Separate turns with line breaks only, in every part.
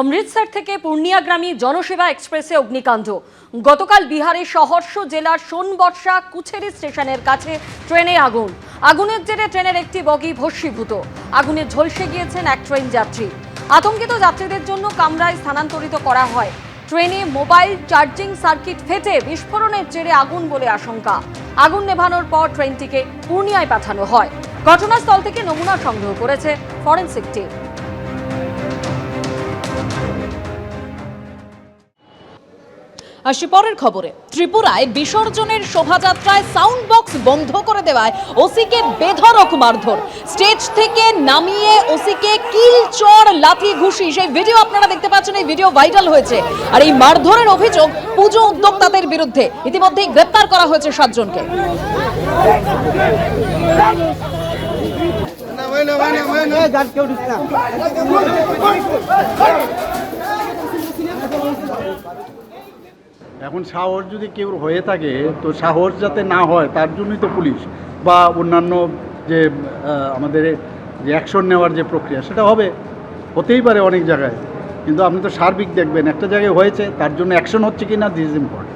অমৃতসর থেকে পূর্ণিয়াগ্রামী জনসেবা এক্সপ্রেসে অগ্নিকাণ্ড। গতকাল বিহারের সহর্ষ জেলার সোনবর্ষা কুছেরি স্টেশনের কাছে ট্রেনে আগুন। আগুনের জেরে ট্রেনের একটি বগি ভস্মীভূত। আগুনে ঝলসে গিয়েছেন এক ট্রেন যাত্রী। আতঙ্কিত যাত্রীদের জন্য কামরায় স্থানান্তরিত করা হয়। ট্রেনে মোবাইল চার্জিং সার্কিট ফেটে বিস্ফোরণের জেরে আগুন বলে আশঙ্কা। আগুন নেভানোর পর ট্রেনটিকে পূর্ণিয়ায় পাঠানো হয়। ঘটনাস্থল থেকে নমুনা সংগ্রহ করেছে ফরেনসিক টিম।
আসি পরের খবরে। ত্রিপুরায় বিসর্জনের শোভাযাত্রায় সাউন্ড বক্স বন্ধ করে দেওয়ায় ওসিকে বেধরক মারধর। স্টেজ থেকে নামিয়ে ওসিকে কিল চড় লাথি ঘুষি, সেই ভিডিও আপনারা দেখতে পাচ্ছেন, এই ভিডিও ভাইরাল হয়েছে। আর এই মারধরের অভিযোগ পুজো উদ্যোক্তাদের বিরুদ্ধে। ইতিমধ্যেই গ্রেপ্তার করা হয়েছে সাতজনকে।
এখন সাহস যদি কেউ হয়ে থাকে, তো সাহস যাতে না হয়, তার জন্যই তো পুলিশ বা অন্যান্য যে আমাদের যে অ্যাকশন নেওয়ার যে প্রক্রিয়া, সেটা হবে, হতেই পারে অনেক জায়গায়। কিন্তু আপনি তো সার্বিক দেখবেন, একটা জায়গায় হয়েছে, তার জন্য অ্যাকশন হচ্ছে কি না দিস ইম্পর্টেন্ট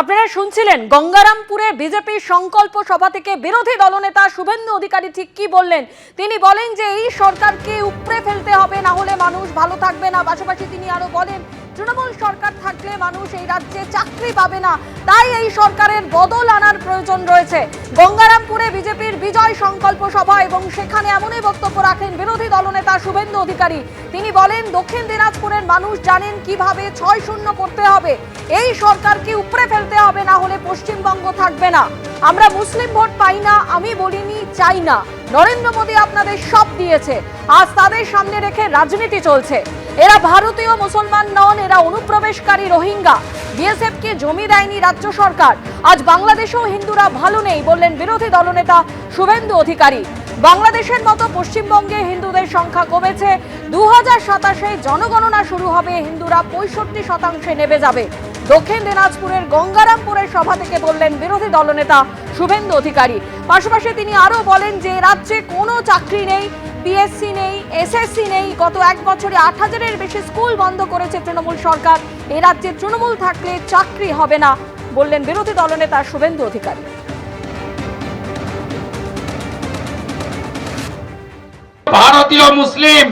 আপনারা শুনছিলেন গঙ্গারামপুরে বিজেপির সংকল্প সভা থেকে বিরোধী দলনেতা শুভেন্দু অধিকারী ঠিক কি বললেন? তিনি বলেন যে, এই সরকারকে উপড়ে ফেলতে হবে, না হলে মানুষ ভালো থাকবে না। পাশাপাশি তিনি আরও বলেন তৃণমূল সরকার থাকলে মানুষ এই রাজ্যে চাকরি পাবে না। তাই এই সরকারের বদল আনার প্রয়োজন রয়েছে। গঙ্গারামপুরে বিজেপির বিজয় সংকল্প সভা এবং সেখানে এমনই বক্তব্য রাখেন বিরোধী দলনেতা শুভেন্দু অধিকারী। তিনি বলেন, দক্ষিণ দিনাজপুরের মানুষ জানেন কীভাবে ছয় শূন্য করতে হবে। এই সরকারকে উপড়ে ফেলতে হবে, না হলে পশ্চিমবঙ্গ থাকবে না। আমরা মুসলিম ভোট পাই না, আমি বলিনি চাই না। নরেন্দ্র মোদী আপনাদের সব দিয়েছে। আজ তাদের সামনে রেখে রাজনীতি চলছে। এরা ভারতীয় মুসলমান নন, এরা অনুপ্রবেশকারী রোহিঙ্গা। বিএসএফ কে জমি দেয়নি রাজ্য সরকার। আজ বাংলাদেশেও হিন্দুরা ভালো নেই বললেন বিরোধী দলনেতা শুভেন্দু অধিকারী। বাংলাদেশের মতো পশ্চিমবঙ্গে হিন্দুদের সংখ্যা কমেছে। দু হাজার জনগণনা শুরু হবে, হিন্দুরা পঁয়ষট্টি শতাংশে নেমে যাবে। দক্ষিণ দিনাজপুরের গঙ্গারামপুরের সভা থেকে বললেন বিরোধী দলনেতা শুভেন্দু অধিকারী। পাশাপাশি তিনি আরও বলেন যে রাজ্যে কোনো চাকরি নেই পিএসসি নেই এসএসসি নেই। গত এক বছরে আট হাজারের বেশি স্কুল বন্ধ করেছে তৃণমূল সরকার। এ রাজ্যে তৃণমূল থাকলে চাকরি হবে না, বললেন বিরোধী দলনেতা শুভেন্দু অধিকারী।
ভারতীয় মুসলিম,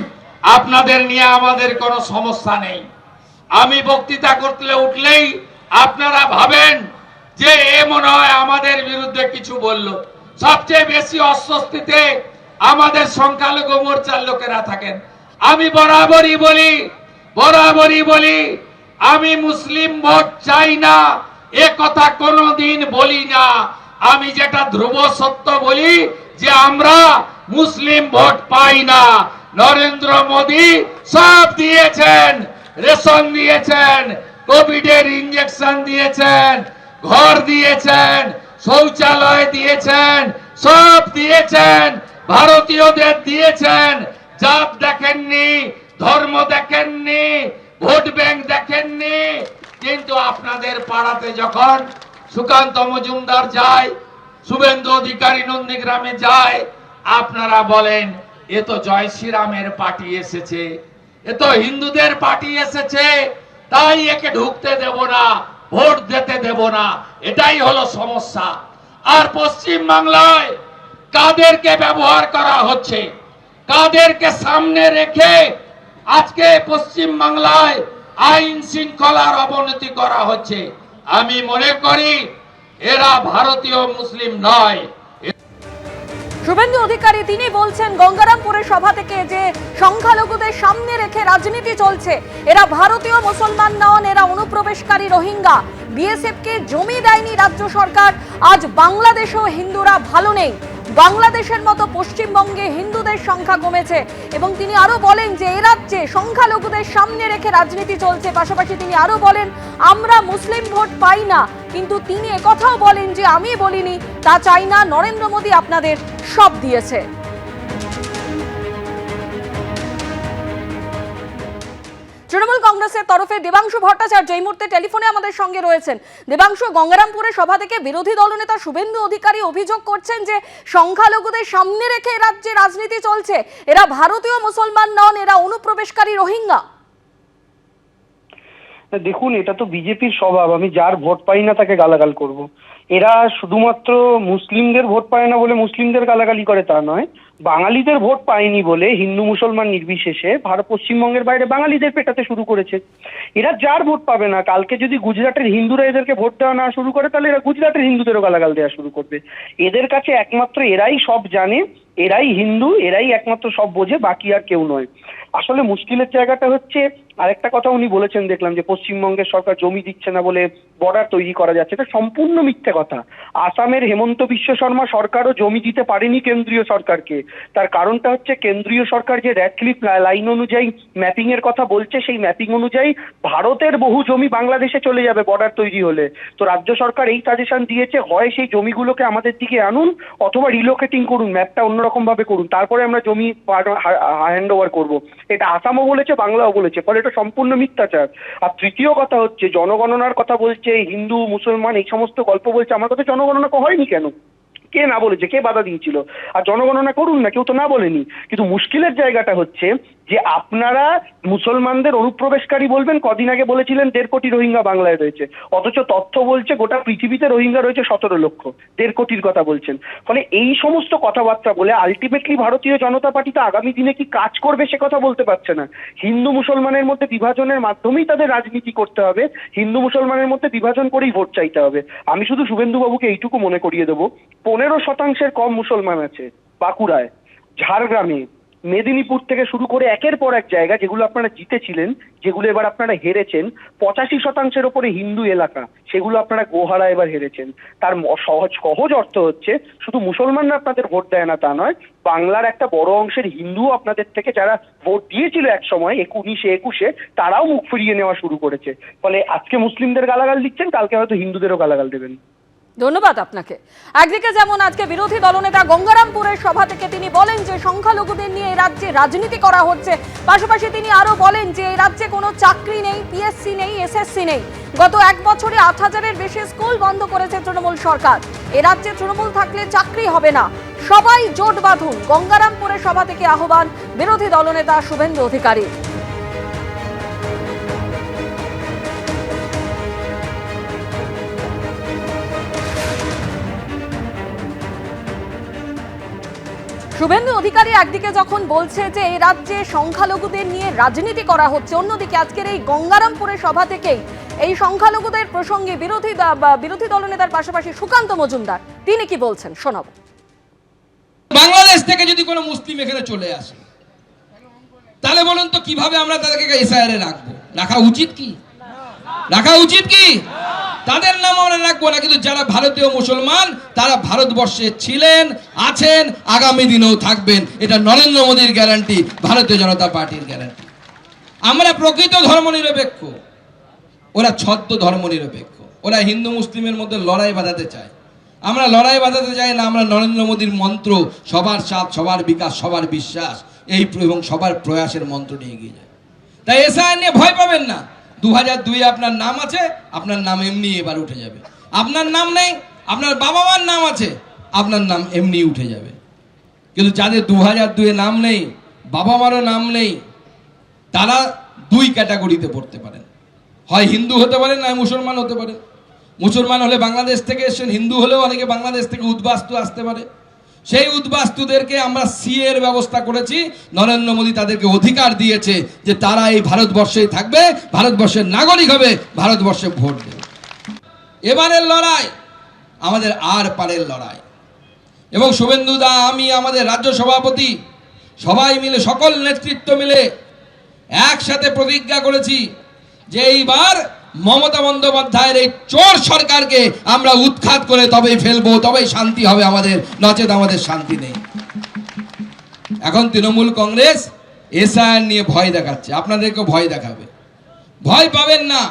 আপনাদের নিয়ে আমাদের কোনো সমস্যা নেই। আমি বক্তৃতা করতে উঠলেই আপনারা ভাবেন যে এ মনে হয় আমাদের বিরুদ্ধে কিছু বলল। সবচেয়ে বেশি অস্বস্তিতে আমাদের সংখ্যালঘু মোর্চার লোকেরা থাকেন। আমি বরাবরই বলি বরাবরই বলি, আমি মুসলিম ভোট চাই না, এ কথা কোনোদিন বলি না। আমি যেটা ধ্রুব সত্য বলি যে আমরা মুসলিম ভোট পাই না। নরেন্দ্র মোদী সব দিয়েছেন। রেশন দিয়েছেন, কোভিডের ইঞ্জেকশন দিয়েছেন, ঘর দিয়েছেন, শৌচালয় দিয়েছেন, সব দিয়েছেন, ভারতীয়দের দিয়েছেন, জাত দেখেননি, ধর্ম দেখেননি, ভোট ব্যাংক দেখেননি, কিন্তু আপনাদের পাড়াতে যখন সুকান্ত মজুমদার যায়, শুভেন্দু অধিকারী নন্দীগ্রামে যায়, আপনারা বলেন, এ তো জয় শ্রীরামের পার্টি এসেছে। এ তো হিন্দুদের পার্টি এসেছে, তাই একে ঢুকতে দেব না, ভোট দিতে দেব না, এটাই হলো সমস্যা। আর পশ্চিম বাংলায় কাদেরকে ব্যবহার করা হচ্ছে? কাদেরকে সামনে রেখে আজকে পশ্চিম বাংলায় আইন শৃঙ্খলার অবনতি করা হচ্ছে? আমি মনে করি এরা ভারতীয় মুসলিম নয়।
শুভেন্দু অধিকারী তিনি বলছেন, গঙ্গারামপুরের সভা থেকে যে সংখ্যালঘুদের সামনে রেখে রাজনীতি চলছে, এরা ভারতীয় মুসলমান নন, এরা অনুপ্রবেশকারী রোহিঙ্গা। বিএসএফকে জমি দেয়নি রাজ্য সরকার, আজ বাংলাদেশেও হিন্দুরা ভালো নেই। বাংলাদেশের মতো পশ্চিমবঙ্গে হিন্দুদের সংখ্যা কমেছে এবং তিনি আরও বলেন যে এ রাজ্যে সংখ্যালঘুদের সামনে রেখে রাজনীতি চলছে। পাশাপাশি তিনি আরও বলেন, আমরা মুসলিম ভোট পাই না, কিন্তু তিনি একথাও বলেন যে আমি বলিনি, তা চাই না। নরেন্দ্র মোদী আপনাদের সব দিয়েছে। কংগ্রেসের তরফে দেবাংশু ভট্টাচার্য এই মুহূর্তে টেলিফোনে আমাদের সঙ্গে রয়েছেন। দেবাংশু, গঙ্গারামপুরে সভা থেকে বিরোধী দলনেতা শুভেন্দু অধিকারী অভিযোগ করছেন যে, সংখ্যালঘুদের সামনে রেখে রাজ্যে রাজনীতি চলছে। এরা ভারতীয় মুসলমান নন, এরা অনুপ্রবেশকারী রোহিঙ্গা।
দেখুন, এটা তো বিজেপির স্বভাব আমি যার ভোট পাই না তাকে গালাগাল করব। এরা শুধুমাত্র মুসলিমদের ভোট পায় না বলে মুসলিমদের গালাগালি করে তা নয়। বাঙালিদের ভোট পায়নি বলে হিন্দু মুসলমান নির্বিশেষে ভারত পশ্চিমবঙ্গের বাইরে বাঙালিদের পেটাতে শুরু করেছে। এরা যার ভোট পাবে না, কালকে যদি গুজরাটের হিন্দুরা এদেরকে ভোট দেওয়া না শুরু করে, তাহলে এরা গুজরাটের হিন্দুদেরও গালাগাল দেওয়া শুরু করবে। এদের কাছে একমাত্র এরাই সব জানে, এরাই হিন্দু, এরাই একমাত্র সব বোঝে, বাকি আর কেউ নয়। আসলে মুশকিলের জায়গাটা হচ্ছে, আরেকটা কথা উনি বলেছেন, দেখলাম যে পশ্চিমবঙ্গের সরকার জমি দিচ্ছে না বলে বর্ডার তৈরি করা যাচ্ছে। এটা সম্পূর্ণ মিথ্যে কথা। আসামের হেমন্ত বিশ্ব শর্মা সরকারও জমি দিতে পারেনি কেন্দ্রীয় সরকারকে। তার কারণটা হচ্ছে কেন্দ্রীয় সরকার যে র্যাডক্লিফ লাইন অনুযায়ী ম্যাপিং এর কথা বলছে, সেই ম্যাপিং অনুযায়ী ভারতের বহু জমি বাংলাদেশে চলে যাবে বর্ডার তৈরি হলে। তো রাজ্য সরকার এই সাজেশন দিয়েছে, হয় সেই জমিগুলোকে আমাদের দিকে আনুন, অথবা রিলোকেটিং করুন ম্যাপটা অন্যরকম ভাবে করুন। তারপরে আমরা জমি হ্যান্ড ওভার করব। এটা আসামও বলেছে, বাংলাও বলেছে, ফলে এটা সম্পূর্ণ মিথ্যাচার। আর তৃতীয় কথা হচ্ছে, জনগণনার কথা বলছে, হিন্দু, মুসলমান, এই সমস্ত গল্প বলছে। আমার কথা জনগণনা হয়নি কেন? কে না বলেছে? কে বাধা দিয়েছিল? আর জনগণনা করুন না, কেউ তো না বলেনি। কিন্তু মুশকিলের জায়গাটা হচ্ছে যে আপনারা মুসলমানদের অনুপ্রবেশকারী বলবেন, কদিন আগে বলেছিলেন দেড় কোটি রোহিঙ্গা বাংলায় রয়েছে। অথচ তথ্য বলছে গোটা পৃথিবীতে রোহিঙ্গা রয়েছে সতেরো লক্ষ। দেড় কোটির কথা বলছেন। ফলে এই সমস্ত কথাবার্তা বলে আলটিমেটলি ভারতীয় জনতা পার্টি তো আগামী দিনে কি কাজ করবে সে কথা বলতে পারছে না। হিন্দু মুসলমানের মধ্যে বিভাজনের মাধ্যমেই তাদের রাজনীতি করতে হবে। হিন্দু মুসলমানের মধ্যে বিভাজন করেই ভোট চাইতে হবে। আমি শুধু শুভেন্দুবাবুকে এইটুকু মনে করিয়ে দেবো। পনেরো শতাংশের কম মুসলমান আছে বাঁকুড়ায়, ঝাড়গ্রামে মেদিনীপুর থেকে শুরু করে একের পর এক জায়গা যেগুলো আপনারা জিতেছিলেন, যেগুলো এবার আপনারা হেরেছেন, পঁচাশি শতাংশের ওপরে হিন্দু এলাকা, সেগুলো আপনারা গোহারা এবার হেরেছেন। তার সহজ সহজ অর্থ হচ্ছে শুধু মুসলমানরা আপনাদের ভোট দেয় না তা নয়, বাংলার একটা বড় অংশের হিন্দু আপনাদের থেকে যারা ভোট দিয়েছিল এক সময় উনিশে একুশে, তারাও মুখ ফিরিয়ে নেওয়া শুরু করেছে। ফলে আজকে মুসলিমদের গালাগাল দিচ্ছেন, কালকে হয়তো হিন্দুদেরও গালাগাল দেবেন।
ধন্যবাদ আপনাকে। একদিকে যেমন আজকে বিরোধী দলনেতা গঙ্গারামপুরের সভা থেকে তিনি বলেন যে, সংখ্যালঘুদের নিয়ে এই রাজ্যে রাজনীতি করা হচ্ছে। পাশাপাশি তিনি আরও বলেন যে, এই রাজ্যে কোনো চাকরি নেই পিএসসি নেই এসএসসি নেই। গত এক বছরে আট হাজারের বেশি স্কুল বন্ধ করেছে তৃণমূল সরকার। এ রাজ্যে তৃণমূল থাকলে চাকরি হবে না। সবাই জোট বাঁধুন, গঙ্গারামপুরের সভা থেকে আহ্বান বিরোধী দলনেতা শুভেন্দু অধিকারী শুভেন্দু অধিকারী একদিকে যখন বলছে যে এই রাজ্যে সংখ্যালঘুদের নিয়ে রাজনীতি করা হচ্ছে, অন্যদিকে আজকের এই গঙ্গারামপুরের সভা থেকেই এই সংখ্যালঘুদের প্রসঙ্গে বিরোধী বিরোধী দলনেতার পাশাপাশি সুকান্ত মজুমদার, তিনি কি বলছেন? শোনাব।
বাংলাদেশ থেকে যদি কোনো মুসলিম এখানে চলে আসে, তাহলে বলুন তো কীভাবে আমরা তাদেরকে এসআইআর এ রাখব? রাখা উচিত কি? রাখা উচিত কি? তাদের নাম আমরা রাখব না, কিন্তু যারা ভারতীয় মুসলমান, তারা ভারতবর্ষে ছিলেন, আছেন, আগামী দিনেও থাকবেন। এটা নরেন্দ্র মোদীর গ্যারান্টি, ভারতীয় জনতা পার্টির গ্যারান্টি। আমরা প্রকৃত ধর্মনিরপেক্ষ। ওরা ছদ্ম ধর্মনিরপেক্ষ। ওরা হিন্দু মুসলিমের মধ্যে লড়াই বাঁধাতে চায়। আমরা লড়াই বাঁধাতে চাই না, আমরা নরেন্দ্র মোদীর মন্ত্র, সবার সাথ, সবার বিকাশ, সবার বিশ্বাস, এই এবং সবার প্রয়াসের মন্ত্র নিয়ে এগিয়ে যায়। তাই এসআইআর নিয়ে ভয় পাবেন না। দু হাজার দুই আপনার নাম আছে, আপনার নাম এমনি এবার উঠে যাবে। আপনার নাম নেই, আপনার বাবা মার নাম আছে, আপনার নাম এমনি উঠে যাবে। কিন্তু যাদের দু হাজার দুয়ে নাম নেই বাবা মারও নাম নেই, তারা দুই ক্যাটাগরিতে পড়তে পারেন। হয় হিন্দু হতে পারেন নয় মুসলমান হতে পারেন। মুসলমান হলে বাংলাদেশ থেকে এসেছেন, হিন্দু হলেও অনেকে বাংলাদেশ থেকে উদ্বাস্তু আসতে পারে। সেই উদ্বাস্তুদেরকে আমরা সি এর ব্যবস্থা করেছি। নরেন্দ্র মোদী তাদেরকে অধিকার দিয়েছে যে তারা এই ভারতবর্ষেই থাকবে, ভারতবর্ষের নাগরিক হবে, ভারতবর্ষে ভোট দেবে। এবারের লড়াই আমাদের আর পারের লড়াই। এবং শুভেন্দু দা, আমি, আমাদের রাজ্য সভাপতি, সবাই মিলে, সকল নেতৃত্ব মিলে একসাথে প্রতিজ্ঞা করেছি যে এইবার মমতা বন্দ্যোপাধ্যায়ের এই চোর সরকারকে আমরা উৎখাত করে তবেই ফেলব, তবেই শান্তি হবে আমাদের। নচেত আমাদের শান্তি নেই। এখন তৃণমূল কংগ্রেস এসআইআর নিয়ে ভয় দেখাচ্ছে আপনাদেরকে ভয় দেখাবে। ভয় পাবেন না।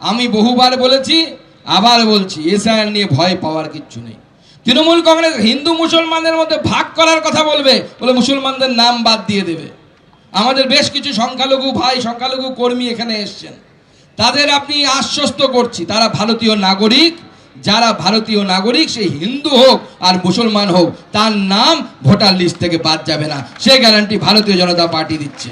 আমি বহুবার বলেছি, আবার বলছি, এসআইআর নিয়ে ভয় পাওয়ার কিচ্ছু নেই। তৃণমূল কংগ্রেস হিন্দু মুসলমানদের মধ্যে ভাগ করার কথা বলবে, বলে মুসলমানদের নাম বাদ দিয়ে দেবে। আমাদের বেশ কিছু সংখ্যালঘু ভাই, সংখ্যালঘু কর্মী এখানে এসছেন। তাদের আপনি আশ্বস্ত করছি, তারা ভারতীয় নাগরিক, যারা ভারতীয় নাগরিক, সে হিন্দু হোক আর মুসলমান হোক, তার নাম ভোটার লিস্ট থেকে বাদ যাবে না। সে গ্যারান্টি ভারতীয় জনতা পার্টি দিচ্ছে।